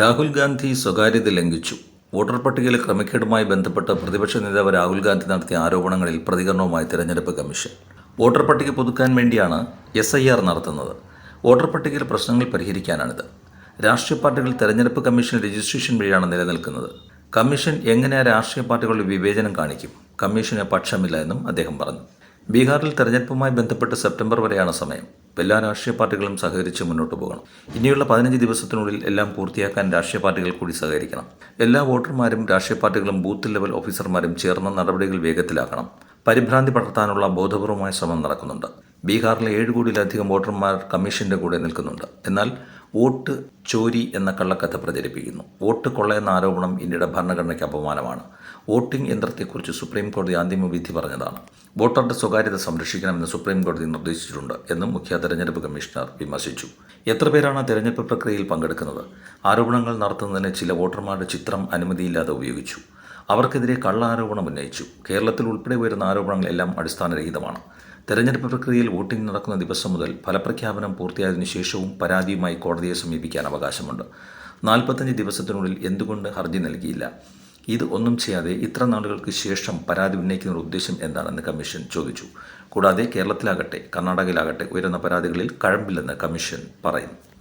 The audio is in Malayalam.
രാഹുൽ ഗാന്ധി സ്വകാര്യത ലംഘിച്ചു. വോട്ടർ പട്ടികയിലെ ക്രമക്കേടുമായി ബന്ധപ്പെട്ട് പ്രതിപക്ഷ നേതാവ് രാഹുൽ ഗാന്ധി നടത്തിയ ആരോപണങ്ങളിൽ പ്രതികരണവുമായി തെരഞ്ഞെടുപ്പ് കമ്മീഷൻ. വോട്ടർ പട്ടിക പുതുക്കാൻ വേണ്ടിയാണ് എസ് ഐ ആർ നടത്തുന്നത്. വോട്ടർ പട്ടികയിലെ പ്രശ്നങ്ങൾ പരിഹരിക്കാനാണിത്. രാഷ്ട്രീയ പാർട്ടികൾ തെരഞ്ഞെടുപ്പ് കമ്മീഷൻ രജിസ്ട്രേഷൻ വഴിയാണ് നിലനിൽക്കുന്നത്. കമ്മീഷൻ എങ്ങനെ രാഷ്ട്രീയ പാർട്ടികളുടെ വിവേചനം കാണിക്കും? കമ്മീഷന് പക്ഷമില്ല എന്നും അദ്ദേഹം പറഞ്ഞു. ബീഹാറിൽ തെരഞ്ഞെടുപ്പുമായി ബന്ധപ്പെട്ട് സെപ്റ്റംബർ വരെയാണ് സമയം. എല്ലാ രാഷ്ട്രീയ പാർട്ടികളും സഹകരിച്ച് മുന്നോട്ട് പോകണം. ഇനിയുള്ള പതിനഞ്ച് ദിവസത്തിനുള്ളിൽ എല്ലാം പൂർത്തിയാക്കാൻ രാഷ്ട്രീയ പാർട്ടികൾ കൂടി സഹകരിക്കണം. എല്ലാ വോട്ടർമാരും രാഷ്ട്രീയ പാർട്ടികളും ബൂത്ത് ലെവൽ ഓഫീസർമാരും ചേർന്ന നടപടികൾ വേഗത്തിലാക്കണം. പരിഭ്രാന്തി പടർത്താനുള്ള ബോധപൂർവമായ ശ്രമം നടക്കുന്നുണ്ട്. ബീഹാറിലെ ഏഴ് കോടിയിലധികം വോട്ടർമാർ കമ്മീഷന്റെ കൂടെ നിൽക്കുന്നുണ്ട്. എന്നാൽ വോട്ട് ചോരി എന്ന കള്ളക്കഥ പ്രചരിപ്പിക്കുന്നു. വോട്ട് കൊള്ളയെന്ന ആരോപണം ഇന്ത്യയുടെ ഭരണഘടനയ്ക്ക് അപമാനമാണ്. വോട്ടിംഗ് യന്ത്രത്തെക്കുറിച്ച് സുപ്രീം കോടതി അന്തിമ വിധി പറഞ്ഞതാണ്. വോട്ടറുടെ സ്വകാര്യത സംരക്ഷിക്കണമെന്ന് സുപ്രീം കോടതി നിർദ്ദേശിച്ചിട്ടുണ്ട് എന്നും മുഖ്യ തെരഞ്ഞെടുപ്പ് കമ്മീഷണർ വിമർശിച്ചു. എത്ര പേരാണ് തെരഞ്ഞെടുപ്പ് പ്രക്രിയയിൽ പങ്കെടുക്കുന്നത്? ആരോപണങ്ങൾ നടത്തുന്നതിന് ചില വോട്ടർമാരുടെ ചിത്രം അനുമതിയില്ലാതെ ഉപയോഗിച്ചു. അവർക്കെതിരെ കള്ള ആരോപണം ഉന്നയിച്ചു. കേരളത്തിൽ ഉൾപ്പെടെ വരുന്ന ആരോപണങ്ങളെല്ലാം അടിസ്ഥാനരഹിതമാണ്. തെരഞ്ഞെടുപ്പ് പ്രക്രിയയിൽ വോട്ടിംഗ് നടക്കുന്ന ദിവസം മുതൽ ഫലപ്രഖ്യാപനം പൂർത്തിയായതിനു ശേഷവും പരാതിയുമായി കോടതിയെ സമീപിക്കാൻ അവകാശമുണ്ട്. നാൽപ്പത്തഞ്ച് ദിവസത്തിനുള്ളിൽ എന്തുകൊണ്ട് ഹർജി നൽകിയില്ല? ഇത് ഒന്നും ചെയ്യാതെ ഇത്ര നാളുകൾക്ക് ശേഷം പരാതി ഉന്നയിക്കുന്ന ഉദ്ദേശം എന്താണെന്ന് കമ്മീഷൻ ചോദിച്ചു. കൂടാതെ കേരളത്തിലാകട്ടെ കർണാടകയിലാകട്ടെ ഉയരുന്ന പരാതികളിൽ കഴമ്പില്ലെന്ന് കമ്മീഷൻ പറയുന്നു.